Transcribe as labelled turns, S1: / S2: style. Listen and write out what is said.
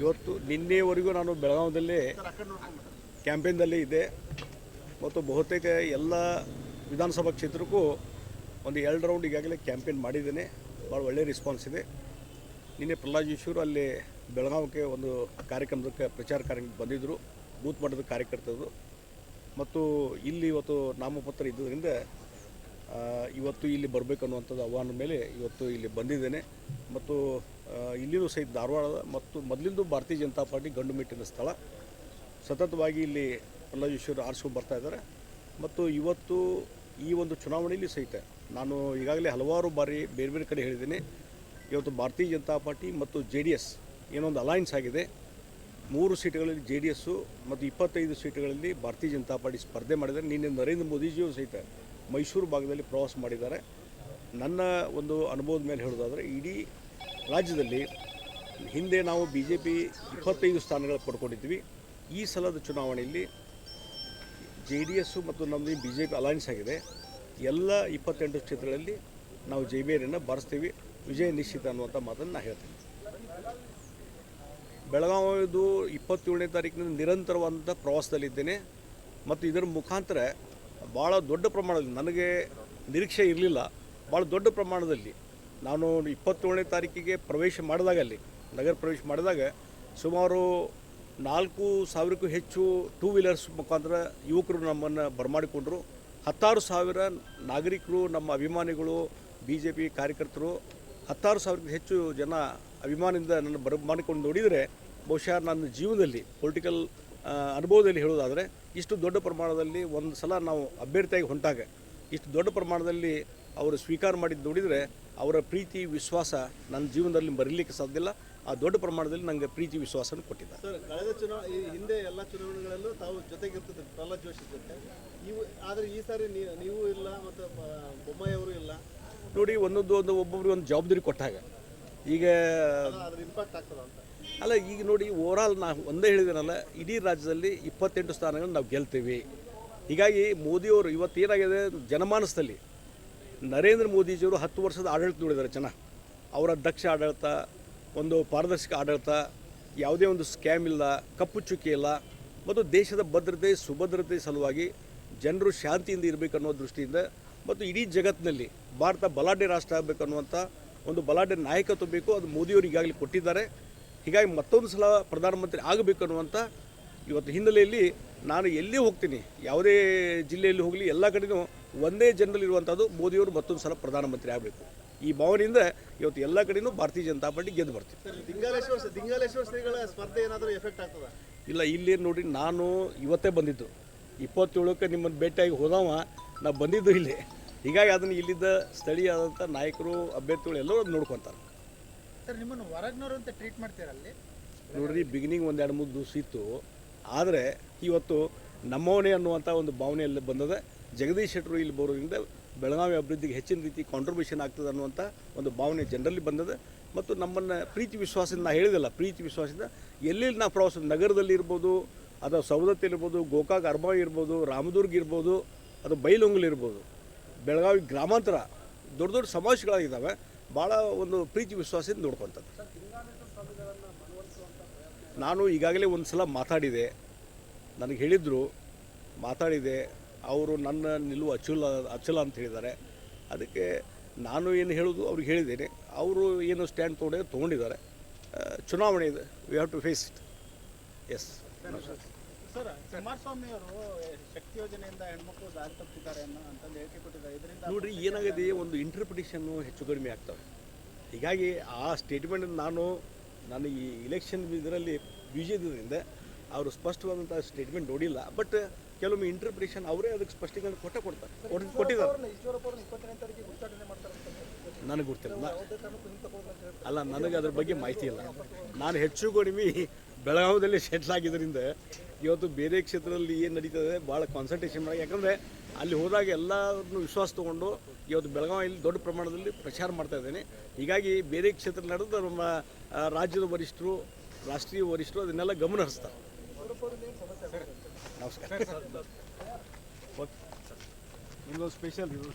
S1: ಇವತ್ತು ನಿನ್ನೆವರೆಗೂ ನಾನು ಬೆಳಗಾವಿಯಲ್ಲಿ ಕ್ಯಾಂಪೇನ್ದಲ್ಲಿ ಇದ್ದೆ. ಮತ್ತು ಬಹುತೇಕ ಎಲ್ಲ ವಿಧಾನಸಭಾ ಕ್ಷೇತ್ರಕ್ಕೂ ಒಂದು ಎರಡು ರೌಂಡ್ ಈಗಾಗಲೇ ಕ್ಯಾಂಪೇನ್ ಮಾಡಿದ್ದೇನೆ. ಭಾಳ ಒಳ್ಳೆಯ ರೆಸ್ಪಾನ್ಸ್ ಇದೆ. ನಿನ್ನೆ ಪ್ರಹ್ಲಾದ್ ಜೋಶಿಯವರು ಅಲ್ಲಿ ಬೆಳಗಾವಿಗೆ ಒಂದು ಕಾರ್ಯಕ್ರಮದಕ್ಕೆ ಪ್ರಚಾರ ಕಾರ್ಯಕ್ರಮಕ್ಕೆ ಬಂದಿದ್ದರು ಬೂತ್ ಮಟ್ಟದ ಕಾರ್ಯಕರ್ತರು. ಮತ್ತು ಇಲ್ಲಿ ಇವತ್ತು ನಾಮಪತ್ರ ಇದ್ದರಿಂದ ಇವತ್ತು ಇಲ್ಲಿ ಬರಬೇಕು ಅನ್ನುವಂಥದ್ದು ಆಹ್ವಾನ ಮೇಲೆ ಇವತ್ತು ಇಲ್ಲಿ ಬಂದಿದ್ದೇನೆ. ಮತ್ತು ಇಲ್ಲಿಯೂ ಸಹಿತ ಧಾರವಾಡದ ಮತ್ತು ಮೊದಲಿಂದು ಭಾರತೀಯ ಜನತಾ ಪಾರ್ಟಿ ಗಂಡು ಮೆಟ್ಟಿನ ಸ್ಥಳ. ಸತತವಾಗಿ ಇಲ್ಲಿ ಪ್ರಹ್ಲಾದೇಶ್ವರ ಆರಿಸ್ಕೊಂಡು ಬರ್ತಾ ಇದ್ದಾರೆ. ಮತ್ತು ಇವತ್ತು ಈ ಒಂದು ಚುನಾವಣೆಯಲ್ಲಿ ಸಹಿತ ನಾನು ಈಗಾಗಲೇ ಹಲವಾರು ಬಾರಿ ಬೇರೆ ಬೇರೆ ಕಡೆ ಹೇಳಿದ್ದೀನಿ. ಇವತ್ತು ಭಾರತೀಯ ಜನತಾ ಪಾರ್ಟಿ ಮತ್ತು ಜೆ ಡಿ ಎಸ್ ಏನೊಂದು ಅಲಯನ್ಸ್ ಆಗಿದೆ. ಮೂರು ಸೀಟುಗಳಲ್ಲಿ ಜೆ ಡಿ ಎಸ್ಸು ಮತ್ತು ಇಪ್ಪತ್ತೈದು ಸೀಟುಗಳಲ್ಲಿ ಭಾರತೀಯ ಜನತಾ ಪಾರ್ಟಿ ಸ್ಪರ್ಧೆ ಮಾಡಿದ್ದಾರೆ. ನಿನ್ನೆ ನರೇಂದ್ರ ಮೋದಿಜಿಯವರು ಸಹಿತ ಮೈಸೂರು ಭಾಗದಲ್ಲಿ ಪ್ರವಾಸ ಮಾಡಿದ್ದಾರೆ. ನನ್ನ ಒಂದು ಅನುಭವದ ಮೇಲೆ ಹೇಳೋದಾದರೆ ಇಡೀ ರಾಜ್ಯದಲ್ಲಿ ಹಿಂದೆ ನಾವು ಬಿ ಜೆ ಪಿ ಇಪ್ಪತ್ತೈದು ಸ್ಥಾನಗಳು ಪಡ್ಕೊಂಡಿದ್ವಿ. ಈ ಸಲದ ಚುನಾವಣೆಯಲ್ಲಿ ಜೆ ಡಿ ಎಸ್ಸು ಮತ್ತು ನಮ್ಮದು ಬಿ ಜೆ ಪಿ ಅಲೈನ್ಸ್ ಆಗಿದೆ. ಎಲ್ಲ ಇಪ್ಪತ್ತೆಂಟು ಕ್ಷೇತ್ರಗಳಲ್ಲಿ ನಾವು ಜೆ ಬಿ ಬಾರಿಸ್ತೀವಿ. ವಿಜಯ ನಿಶ್ಚಿತ ಅನ್ನುವಂಥ ಮಾತನ್ನು ನಾನು ಹೇಳ್ತೀನಿ. ಬೆಳಗಾವಿದು ಇಪ್ಪತ್ತೇಳನೇ ತಾರೀಕಿನಿಂದ ನಿರಂತರವಾದಂಥ ಪ್ರವಾಸದಲ್ಲಿದ್ದೇನೆ. ಮತ್ತು ಇದರ ಮುಖಾಂತರ ಭಾಳ ದೊಡ್ಡ ಪ್ರಮಾಣದಲ್ಲಿ ನನಗೆ ನಿರೀಕ್ಷೆ ಇರಲಿಲ್ಲ. ಭಾಳ ದೊಡ್ಡ ಪ್ರಮಾಣದಲ್ಲಿ ನಾನು ಇಪ್ಪತ್ತೇಳನೇ ತಾರೀಕಿಗೆ ಪ್ರವೇಶ ಮಾಡಿದಾಗ ಅಲ್ಲಿ ನಗರ ಪ್ರವೇಶ ಮಾಡಿದಾಗ ಸುಮಾರು ನಾಲ್ಕು ಸಾವಿರಕ್ಕೂ ಹೆಚ್ಚು ಟೂ ವೀಲರ್ಸ್ ಮುಖಾಂತರ ಯುವಕರು ನಮ್ಮನ್ನು ಬರಮಾಡಿಕೊಂಡರು. ಹತ್ತಾರು ಸಾವಿರ ನಾಗರಿಕರು, ನಮ್ಮ ಅಭಿಮಾನಿಗಳು ಬಿ ಜೆ ಪಿ ಕಾರ್ಯಕರ್ತರು, ಹತ್ತಾರು ಸಾವಿರಕ್ಕೂ ಹೆಚ್ಚು ಜನ ಅಭಿಮಾನದಿಂದ ನನ್ನ ಬರ ಮಾಡಿಕೊಂಡು ನೋಡಿದರೆ, ಬಹುಶಃ ನನ್ನ ಜೀವನದಲ್ಲಿ ಪೊಲಿಟಿಕಲ್ ಅನುಭವದಲ್ಲಿ ಹೇಳೋದಾದರೆ ಇಷ್ಟು ದೊಡ್ಡ ಪ್ರಮಾಣದಲ್ಲಿ ಒಂದು ಸಲ ನಾವು ಅಭ್ಯರ್ಥಿಯಾಗಿ ಹೊಂಟಾಗ, ಇಷ್ಟು ದೊಡ್ಡ ಪ್ರಮಾಣದಲ್ಲಿ ಅವರು ಸ್ವೀಕಾರ ಮಾಡಿದ್ದು ನೋಡಿದರೆ ಅವರ ಪ್ರೀತಿ ವಿಶ್ವಾಸ ನನ್ನ ಜೀವನದಲ್ಲಿ ಬರಲಿಕ್ಕೆ ಸಾಧ್ಯ ಇಲ್ಲ. ಆ ದೊಡ್ಡ ಪ್ರಮಾಣದಲ್ಲಿ ನನಗೆ ಪ್ರೀತಿ ವಿಶ್ವಾಸನ ಕೊಟ್ಟಿದ್ದಾರೆ.
S2: ಸರ್ ಕಳೆದ ಚುನಾವಣೆ ಹಿಂದೆ ಎಲ್ಲ ಚುನಾವಣೆಗಳಲ್ಲೂ ತಾವು ಜೊತೆಗಿರ್ತಿದ್ರು ಪ್ರಹ್ಲಾದ್ ಜೋಶಿ ಜೊತೆ. ಇವು ಆದರೆ ಈ ಸಾರಿ ನೀವು ಇಲ್ಲ ಮತ್ತು ಬೊಮ್ಮಾಯಿ ಅವರು ಇಲ್ಲ.
S1: ನೋಡಿ ಒಂದೊಂದು ಒಂದು ಒಬ್ಬೊಬ್ರಿಗೆ ಒಂದು ಜವಾಬ್ದಾರಿ ಕೊಟ್ಟಾಗ ಈಗ
S2: ಇಂಪ್ಯಾಕ್ಟ್ ಆಗ್ತದ ಅಂತ.
S1: ಅಲ್ಲ ಈಗ ನೋಡಿ ಓವರಾಲ್ ನಾ ಒಂದೇ ಹೇಳಿದ್ದೇನಲ್ಲ ಇಡೀ ರಾಜ್ಯದಲ್ಲಿ ಇಪ್ಪತ್ತೆಂಟು ಸ್ಥಾನಗಳನ್ನು ನಾವು ಗೆಲ್ತೀವಿ. ಹೀಗಾಗಿ ಮೋದಿಯವರು ಇವತ್ತು ಏನಾಗಿದೆ ಜನಮಾನಸದಲ್ಲಿ ನರೇಂದ್ರ ಮೋದಿಜಿಯವರು ಹತ್ತು ವರ್ಷದ ಆಡಳಿತ ನೋಡಿದ್ದಾರೆ ಜನ. ಅವರ ದಕ್ಷ ಆಡಳಿತ, ಒಂದು ಪಾರದರ್ಶಕ ಆಡಳಿತ, ಯಾವುದೇ ಒಂದು ಸ್ಕ್ಯಾಮ್ ಇಲ್ಲ, ಕಪ್ಪು ಚುಕ್ಕಿ ಇಲ್ಲ. ಮತ್ತು ದೇಶದ ಭದ್ರತೆ, ಸುಭದ್ರತೆ ಸಲುವಾಗಿ ಜನರು ಶಾಂತಿಯಿಂದ ಇರಬೇಕು ಅನ್ನೋ ದೃಷ್ಟಿಯಿಂದ ಮತ್ತು ಇಡೀ ಜಗತ್ತಿನಲ್ಲಿ ಭಾರತ ಬಲಾಢ್ಯ ರಾಷ್ಟ್ರ ಆಗಬೇಕು ಅನ್ನುವಂಥ ಒಂದು ಬಲಾಢ್ಯ ನಾಯಕತ್ವ ಬೇಕು, ಅದು ಮೋದಿಯವರು ಈಗಾಗಲೇ ಕೊಟ್ಟಿದ್ದಾರೆ. ಹೀಗಾಗಿ ಮತ್ತೊಂದು ಸಲ ಪ್ರಧಾನಮಂತ್ರಿ ಆಗಬೇಕು ಅನ್ನುವಂಥ ಇವತ್ತು ಹಿನ್ನೆಲೆಯಲ್ಲಿ ನಾನು ಎಲ್ಲಿ ಹೋಗ್ತೀನಿ, ಯಾವುದೇ ಜಿಲ್ಲೆಯಲ್ಲಿ ಹೋಗಲಿ, ಎಲ್ಲ ಕಡೆನೂ ಒಂದೇ ಜನರಲ್ಲಿ ಇರುವಂಥದ್ದು ಮೋದಿಯವರು ಮತ್ತೊಂದು ಸಲ ಪ್ರಧಾನಮಂತ್ರಿ ಆಗಬೇಕು. ಈ ಭಾವನೆಯಿಂದ ಇವತ್ತು ಎಲ್ಲ ಕಡೆಯೂ ಭಾರತೀಯ ಜನತಾ ಪಾರ್ಟಿ ಗೆದ್ದು ಬರ್ತೀವಿ.
S2: ಸ್ಪರ್ಧೆ ಏನಾದರೂ ಎಫೆಕ್ಟ್ ಆಗ್ತದ?
S1: ಇಲ್ಲ ಇಲ್ಲಿ ನೋಡಿ ನಾನು ಇವತ್ತೇ ಬಂದಿದ್ದು. ಇಪ್ಪತ್ತೇಳಕ್ಕೆ ನಿಮ್ಮನ್ನು ಭೇಟಿಯಾಗಿ ಹೋದವ ನಾ ಬಂದಿದ್ದು ಇಲ್ಲಿ. ಹೀಗಾಗಿ ಅದನ್ನು ಇಲ್ಲಿದ್ದ ಸ್ಥಳೀಯಾದಂಥ ನಾಯಕರು ಅಭ್ಯರ್ಥಿಗಳು ಎಲ್ಲರೂ ಅದು ನೋಡ್ಕೊತಾರೆ.
S3: ಸರ್ ನಿಮ್ಮನ್ನು ಹೊರಗ್ನವರು ಅಂತ ಟ್ರೀಟ್ ಮಾಡ್ತೀರಲ್ಲಿ
S1: ನೋಡ್ರಿ ಬಿಗಿನಿಂಗ್ ಒಂದೆರಡು ಎರಡು ಮೂರು ದಿವಸ ಇತ್ತು. ಆದರೆ ಇವತ್ತು ನಮ್ಮವನೇ ಅನ್ನುವಂಥ ಒಂದು ಭಾವನೆಯಲ್ಲಿ ಬಂದದೆ, ಜಗದೀಶ್ ಶೆಟ್ಟರು ಇಲ್ಲಿ ಬರೋದ್ರಿಂದ ಬೆಳಗಾವಿ ಅಭಿವೃದ್ಧಿಗೆ ಹೆಚ್ಚಿನ ರೀತಿ ಕಾಂಟ್ರಿಬ್ಯೂಷನ್ ಆಗ್ತದೆ ಅನ್ನುವಂಥ ಒಂದು ಭಾವನೆ ಜನರಲ್ಲಿ ಬಂದದೆ. ಮತ್ತು ನಮ್ಮನ್ನು ಪ್ರೀತಿ ವಿಶ್ವಾಸದಿಂದ ನಾ ಹೇಳಿದಲ್ಲ, ಪ್ರೀತಿ ವಿಶ್ವಾಸದಿಂದ ಎಲ್ಲೆಲ್ಲಿ ನಾವು ಪ್ರವಾಸ, ನಗರದಲ್ಲಿ ಇರ್ಬೋದು, ಅಥವಾ ಸವದತ್ತಿ ಇರ್ಬೋದು, ಗೋಕಾಕ್, ಅರ್ಬಾವಿ ಇರ್ಬೋದು, ರಾಮದುರ್ಗ ಇರ್ಬೋದು, ಅದು ಬೈಲೊಂಗಲ್ ಇರ್ಬೋದು, ಬೆಳಗಾವಿ ಗ್ರಾಮಾಂತರ ದೊಡ್ಡ ದೊಡ್ಡ ಸಮಾವೇಶಗಳಾಗಿದ್ದಾವೆ ಭಾಳ ಒಂದು ಪ್ರೀತಿ ವಿಶ್ವಾಸದಿಂದ ನೋಡ್ಕೊತಾರೆ ನಾನು ಈಗಾಗಲೇ ಒಂದು ಸಲ ಮಾತಾಡಿದೆ ನನಗೆ ಹೇಳಿದರು ಮಾತಾಡಿದೆ ಅವರು ನನ್ನ ನಿಲುವು ಅಚಲ ಅಚಲ ಅಂತ ಹೇಳಿದ್ದಾರೆ. ಅದಕ್ಕೆ ನಾನು ಏನು ಹೇಳೋದು ಅವ್ರಿಗೆ ಹೇಳಿದ್ದೇನೆ. ಅವರು ಏನು ಸ್ಟ್ಯಾಂಡ್ ತೊಗೊಂಡೆ ತೊಗೊಂಡಿದ್ದಾರೆ. ಚುನಾವಣೆ ಇದೆ. We have to face it yes
S3: sir Kumaraswamy ಅವರು ಶಕ್ತಿ ಯೋಜನೆಯಿಂದ ಹೆಣ್ಮಕ್ಳು ದಾರಿ ತಪ್ಪಿದ್ದಾರೆ ಅನ್ನೋ ಅಂತಂದು ಹೇಳಿಕೆ ಕೊಟ್ಟಿದ್ದಾರೆ. ಇದರಿಂದ
S1: ನೋಡ್ರಿ ಏನಾಗಿದೆ ಒಂದು ಇಂಟರ್ಪ್ರಿಟೇಷನ್ನು ಹೆಚ್ಚು ಕಡಿಮೆ ಆಗ್ತವೆ. ಹೀಗಾಗಿ ಆ ಸ್ಟೇಟ್ಮೆಂಟ್ ನಾನು ನಾನು ಈ ಇಲೆಕ್ಷನ್ ಇದರಲ್ಲಿ ಬೀಜದಿಂದ ಅವರು ಸ್ಪಷ್ಟವಾದಂಥ ಸ್ಟೇಟ್ಮೆಂಟ್ ನೋಡಿಲ್ಲ ಬಟ್ ಕೆಲವೊಮ್ಮೆ ಇಂಟರ್ಪ್ರಿಟೇಷನ್ ಅವರೇ ಅದಕ್ಕೆ ಸ್ಪಷ್ಟೀಕರಣ ಕೊಟ್ಟ ಕೊಡ್ತಾರೆ. ಕೊಟ್ಟು- ಕೊಟ್ಟಿದ್ದಾರೆ. ನನಗೆ ಗೊತ್ತಿಲ್ಲ. ಅಲ್ಲ ನನಗೆ ಅದ್ರ ಬಗ್ಗೆ ಮಾಹಿತಿ ಇಲ್ಲ. ನಾನು ಹೆಚ್ಚು ಕಡಿಮೆ ಬೆಳಗಾವಿಯಲ್ಲಿ ಸೆಟ್ಲ್ ಆಗಿದ್ದರಿಂದ ಇವತ್ತು ಬೇರೆ ಕ್ಷೇತ್ರದಲ್ಲಿ ಏನು ನಡೀತದೆ ಭಾಳ ಕಾನ್ಸಂಟ್ರೇಷನ್ ಮಾಡಿ. ಯಾಕಂದರೆ ಅಲ್ಲಿ ಹೋದಾಗ ಎಲ್ಲರನ್ನು ವಿಶ್ವಾಸ ತೊಗೊಂಡು ಇವತ್ತು ಬೆಳಗಾವಿಯಲ್ಲಿ ದೊಡ್ಡ ಪ್ರಮಾಣದಲ್ಲಿ ಪ್ರಚಾರ ಮಾಡ್ತಾ ಇದ್ದೇನೆ. ಹೀಗಾಗಿ ಬೇರೆ ಕ್ಷೇತ್ರ ನಡೆದು ನಮ್ಮ ರಾಜ್ಯದ ವರಿಷ್ಠರು ರಾಷ್ಟ್ರೀಯ ವರಿಷ್ಠರು ಅದನ್ನೆಲ್ಲ ಗಮನ ಹರಿಸ್ತಾರೆ ನಮಸ್ಕಾರ ಓಕೆ ನಿಮ್ಗೊಂದು ಸ್ಪೆಷಲ್ ಇದು